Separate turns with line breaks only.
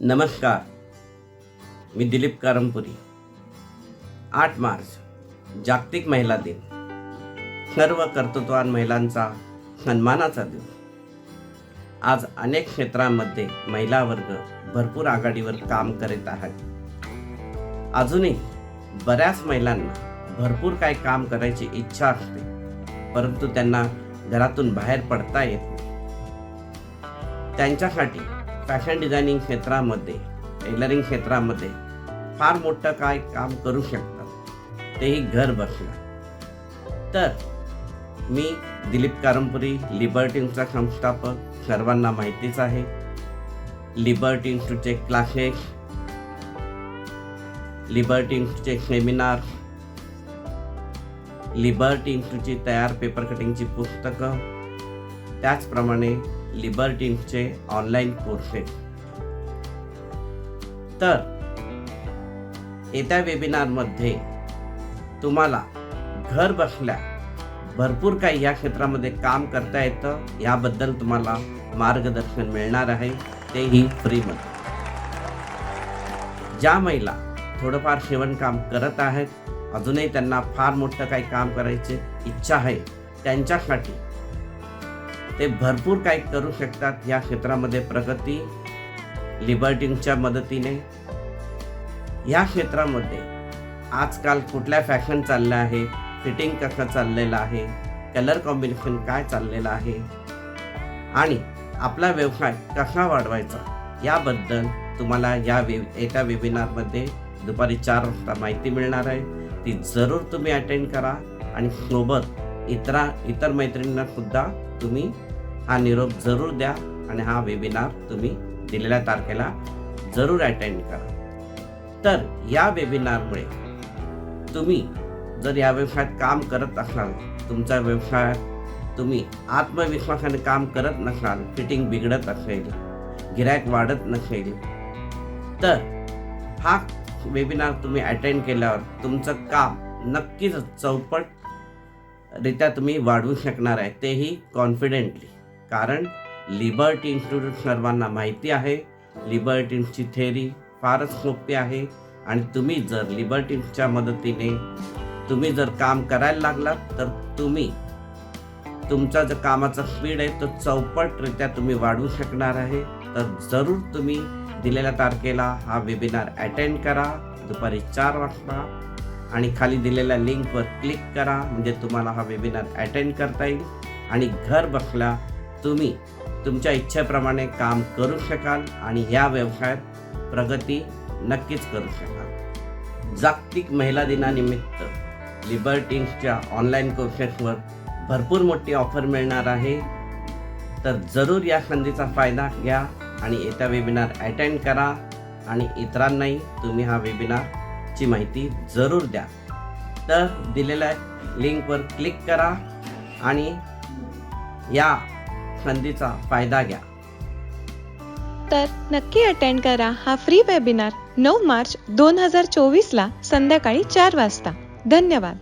नमस्कार. मी दिलीप करमपुरी. आठ मार्च जागतिक महिला दिन. सर्व कर्तृत्वान महिलांचा सन्मानाचा दिन. आज अनेक क्षेत्रांमध्ये महिला वर्ग भरपूर आघाडीवर काम करीत आहेत. अजूनही बऱ्याच महिलांना भरपूर काही काम करायची इच्छा असते परंतु त्यांना घरातून बाहेर पडता येत नाही. त्यांच्यासाठी फॅशन डिझायनिंग क्षेत्रामध्ये टेलरिंग क्षेत्रामध्ये फार मोठं काय काम करू शकतात तेही घर बसल्या तर मी दिलीप कारंपुरी लिबर्टींचा संस्थापक सर्वांना माहितीच आहे. लिबर्टी इन्स्टिट्यूटचे क्लासेस लिबर्टी इन्स्टिट्यूटचे सेमिनार लिबर्टी इन्स्टिट्यूटची तयार पेपर कटिंगची पुस्तकं त्याचप्रमाणे लिबर्टिनचे ऑनलाईन कोर्सेस तर येत्या वेबिनारमध्ये तुम्हाला घर बसल्या भरपूर काही या क्षेत्रामध्ये काम करता येतं. याबद्दल तुम्हाला मार्गदर्शन मिळणार आहे. तेही फ्रीमध्ये. ज्या महिला थोडंफार शिवणकाम करत आहेत अजूनही त्यांना फार मोठं काही काम करायची इच्छा आहे त्यांच्यासाठी ते भरपूर काही करू शकतात या क्षेत्रामध्ये प्रगती लिबर्टिंगच्या मदतीने. या क्षेत्रामध्ये आजकाल कुठल्या फॅशन चालल्या आहे फिटिंग कसं चाललेलं आहे कलर कॉम्बिनेशन काय चाललेलं आहे आणि आपला व्यवसाय कसा वाढवायचा याबद्दल तुम्हाला या वे एका वेबिनारमध्ये दुपारी चार वाजता माहिती मिळणार आहे. ती जरूर तुम्ही अटेंड करा आणि सोबत इतरा इतर मैत्रिणींना सुद्धा तुम्ही हा निरोप जरूर द्या आणि हा वेबिनार तुम्ही दिलेल्या तारखेला जरूर अटेंड करा. तर या वेबिनारमुळे तुम्ही जर या व्यवसायात काम करत असाल तुमचा व्यवसाय तुम्ही आत्मविश्वासाने काम करत नसाल फिटिंग बिघडत असेल गिरायक वाढत नसेल तर हा वेबिनार तुम्ही अटेंड केल्यावर तुमचं काम नक्कीच चौपट रित्या तुम्ही वाढवू शकणार आहे तेही कॉन्फिडेंटली कारण लिबर्टी इन्स्टिट्यूट सर्वांना माहिती आहे. लिबर्टींची थेरी फारच सोपी आहे. आणि तुम्ही जर लिबर्टीच्या मदतीने तुम्ही जर काम करायला लागलात तर तुम्ही तुमचा जो कामाचा स्पीड आहे तो चौपटरित्या तुम्ही वाढवू शकणार आहे. तर जरूर तुम्ही दिलेल्या तारखेला हा वेबिनार अटेंड करा. दुपारी चार वाजता. आणि खाली दिलेल्या लिंकवर क्लिक करा. म्हणजे तुम्हाला हा वेबिनार अटेंड करता येईल. आणि घर बसल्या तुम्ही तुमच्या इच्छेप्रमाणे काम करू शकाल आणि या व्यवसायात प्रगती नक्कीच करू शकाल. जागतिक महिला दिनानिमित्त लिबर्टीन्सच्या ऑनलाईन कोर्सेसवर भरपूर मोठी ऑफर मिळणार आहे. तर जरूर या संधीचा फायदा घ्या आणि येत्या वेबिनार अटेंड करा आणि इतरांनाही तुम्ही हा वेबिनारची माहिती जरूर द्या. तर दिलेल्या लिंकवर क्लिक करा आणि या संधीचा फायदा घ्या.
तर नक्की अटेंड करा हा फ्री वेबिनार नऊ मार्च दोन हजार चोवीसला संध्याकाळी चार वाजता. धन्यवाद.